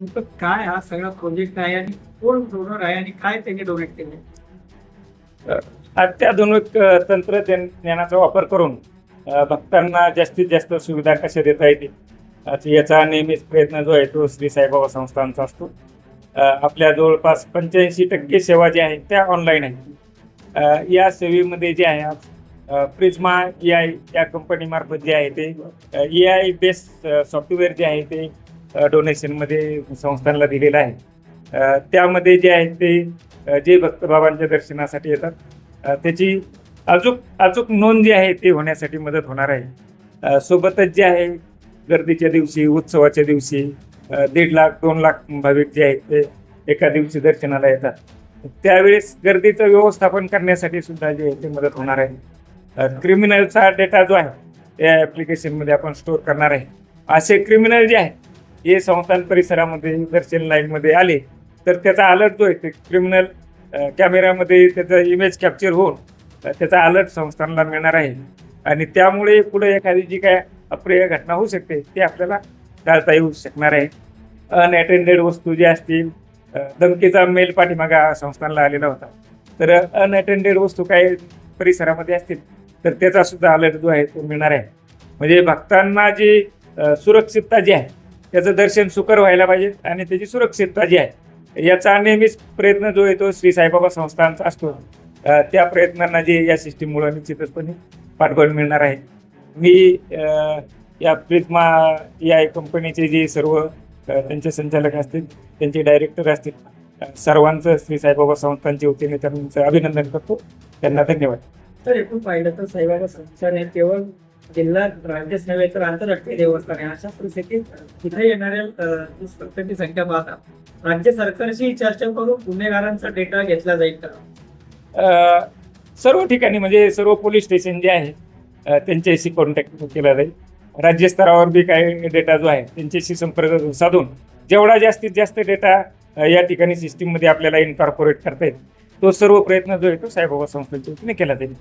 काय हा सगळा प्रोजेक्ट आहे आणि कोण डोनर आहे आणि काय त्यांनी डोनेट केले अत्याधुनिक तंत्रज्ञान तंत्रज्ञानाचा वापर करून भक्तांना जास्तीत जास्त सुविधा कशा देता येतील याचा नेहमीच प्रयत्न जो आहे तो श्री साईबाबा संस्थांचा असतो. आपल्या जवळपास पंच्याऐंशी टक्के सेवा ज्या आहेत त्या ऑनलाईन आहेत. या सेवेमध्ये जे आहे अ, प्रिझ्मा ए आय या कंपनीमार्फत जे आहे ते ए आय बेस्ड सॉफ्टवेअर जे आहे ते डोनेशनमध्ये संस्थांना दिलेलं आहे. त्यामध्ये जे आहे ते जे भक्त बाबांच्या दर्शनासाठी येतात. त्याची अचूक अचूक नोंद जी आहे ती होण्यासाठी मदत होणार आहे. सोबतच जे आहे गर्दीच्या दिवशी उत्सवाच्या दिवशी दीड लाख दोन लाख भाविक जे आहेत ते एका दिवशी दर्शनाला येतात. त्यावेळेस गर्दीचं व्यवस्थापन करण्यासाठी सुद्धा जे आहे ते मदत होणार आहे. क्रिमिनलचा डेटा जो आहे त्या ॲप्लिकेशनमध्ये आपण स्टोअर करणार आहे. असे क्रिमिनल जे आहे हे संस्थान परिसरामध्ये दर्शन लाईनमध्ये आले तर त्याचा अलर्ट जो आहे ते क्रिमिनल कॅमेऱ्यामध्ये त्याचं इमेज कॅप्चर होऊन त्याचा अलर्ट संस्थानला मिळणार आहे. आणि त्यामुळे पुढे एखादी जी काय अप्रिय घटना होऊ शकते ती आपल्याला टाळता येऊ शकणार आहे. अनअटेंडेड वस्तू ज्या असतील धमकीचा मेल पाठीमागा संस्थानला आलेला होता. तर अनअटेंडेड वस्तू काही परिसरामध्ये असतील तर त्याचा सुद्धा अलर्ट जो आहे तो मिळणार आहे. म्हणजे भक्तांना जी सुरक्षितता जी आहे त्याचं दर्शन सुकर व्हायला पाहिजे आणि त्याची सुरक्षितता जी आहे याचा नेहमीच प्रयत्न जो येतो श्री साईबाबा संस्थांचा असतो. त्या प्रयत्नांना जे या सिस्टीममुळं निश्चितचपणे पाठबळ मिळणार आहे. मी या प्रिझमा या कंपनीचे जे सर्व त्यांचे संचालक असतील त्यांचे डायरेक्टर असतील सर्वांचं श्री साईबाबा संस्थांच्या वतीने त्यांचं अभिनंदन करतो. त्यांना धन्यवाद. तर एकूण पाहिलं तर साईबाबा संस्थान हे केवळ जिल्हा राज्यच नव्हे तर आंतरराष्ट्रीय देवस्थान आहे. अशा परिस्थितीत इथे येणाऱ्या संख्या पाहता राज्य सरकारशी चर्चा करून गुन्हेगारांचा डेटा घेतला जाईल का? सर्व ठिकाणी म्हणजे सर्व पोलीस स्टेशन जे आहे त्यांच्याशी कॉन्टॅक्ट केला जाईल. राज्यस्तरावर बी काही डेटा जो आहे त्यांच्याशी संपर्क साधून जेवढा जास्तीत जास्त डेटा या ठिकाणी सिस्टीममध्ये आपल्याला इन्कॉर्पोरेट करता येईल तो सर्व प्रयत्न जो आहे तो साईबाबा संस्थेच्या वतीने केला जाईल.